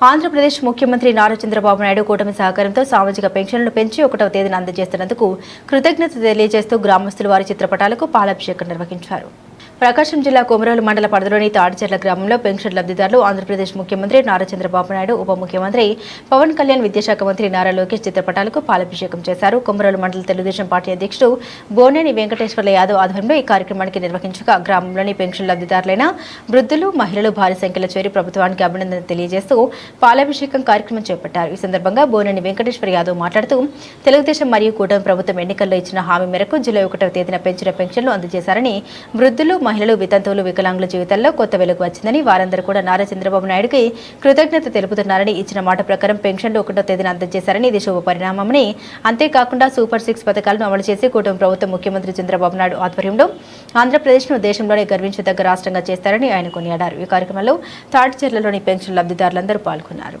ఆంధ్రప్రదేశ్ ముఖ్యమంత్రి నారా చంద్రబాబు నాయుడు కూటమి సహకారంతో సామాజిక పెన్షన్లను పెంచి ఒకటవ తేదీన అందజేస్తున్నందుకు కృతజ్ఞత తెలియజేస్తూ గ్రామస్తులు వారి చిత్రపటాలకు పాలాభిషేకం నిర్వహించారు. ప్రకాశం జిల్లా కొమరోలు మండల పరిధిలోని తాడిచెర్ల గ్రామంలో పెన్షన్ లబ్ధిదారులు ఆంధ్రప్రదేశ్ ముఖ్యమంత్రి నారా చంద్రబాబు నాయుడు ఉప ముఖ్యమంత్రి పవన్ కళ్యాణ్ విద్యాశాఖ మంత్రి నారా లోకేష్ చిత్రపటాలకు పాలాభిషేకం చేశారు. కొమరోలు మండల తెలుగుదేశం పార్టీ అధ్యక్షుడు బోనేని వెంకటేశ్వర్ల యాదవ్ ఆధ్వర్యంలో ఈ కార్యక్రమానికి నిర్వహించగా గ్రామంలోని పెన్షన్ లబ్దిదారులైన వృద్ధులు మహిళలు భారీ సంఖ్యలో చేరి ప్రభుత్వానికి అభినందన తెలియజేస్తూ పాలాభిషేకం కార్యక్రమం చేపట్టారు. ఈ సందర్భంగా బోనేని వెంకటేశ్వర యాదవ్ మాట్లాడుతూ తెలుగుదేశం మరియు కూటమి ప్రభుత్వం ఎన్నికల్లో ఇచ్చిన హామీ మేరకు జూలై ఒకటవ తేదీన పెంచిన పెన్షన్లు అందజేశారని వృద్ధులు మహిళలు వితంతువులు వికలాంగుల జీవితాల్లో కొత్త వెలుగు వచ్చిందని వారందరూ కూడా నారా చంద్రబాబు నాయుడుకి కృతజ్ఞత తెలుపుతున్నారని ఇచ్చిన మాట ప్రకారం పెన్షన్లు ఒకటో తేదీన అందజేశారని ఇది శుభ పరిణామమని అంతేకాకుండా సూపర్ సిక్స్ పథకాలను అమలు చేసి కుటుంబ ప్రభుత్వం ముఖ్యమంత్రి చంద్రబాబు నాయుడు ఆధ్వర్యంలో ఆంధ్రప్రదేశ్ను దేశంలోనే గర్వించదగ్గ రాష్ట్రంగా చేస్తారని ఆయన కొనియాడారు. ఈ కార్యక్రమంలో తాటిచెర్లలోని పెన్షన్ లబ్ధిదారులందరూ పాల్గొన్నారు.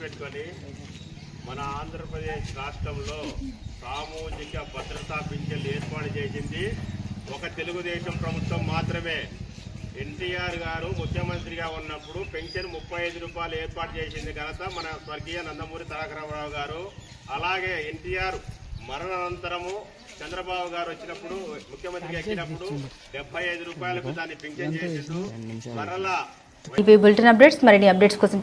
పెట్టుకొని మన ఆంధ్రప్రదేశ్ రాష్ట్రంలో సామూహిక భద్రతా పింఛన్లు ఏర్పాటు చేసింది ఒక తెలుగుదేశం ప్రభుత్వం మాత్రమే. ఎన్టీఆర్ గారు ముఖ్యమంత్రిగా ఉన్నప్పుడు పెన్షన్ ముప్పై ఐదు రూపాయలు ఏర్పాటు చేసింది ఘనత మన స్వర్గీయ నందమూరి తారక రామారావు గారు. అలాగే ఎన్టీఆర్ మరణానంతరము చంద్రబాబు గారు వచ్చినప్పుడు ముఖ్యమంత్రిగా ఎక్కినప్పుడు డెబ్బై ఐదు రూపాయలకు దాన్ని పెన్షన్ చేసిండు? మరలా ఇవి బులెటిన్ అప్డేట్స్ మరిన్ని అప్డేట్స్ కోసం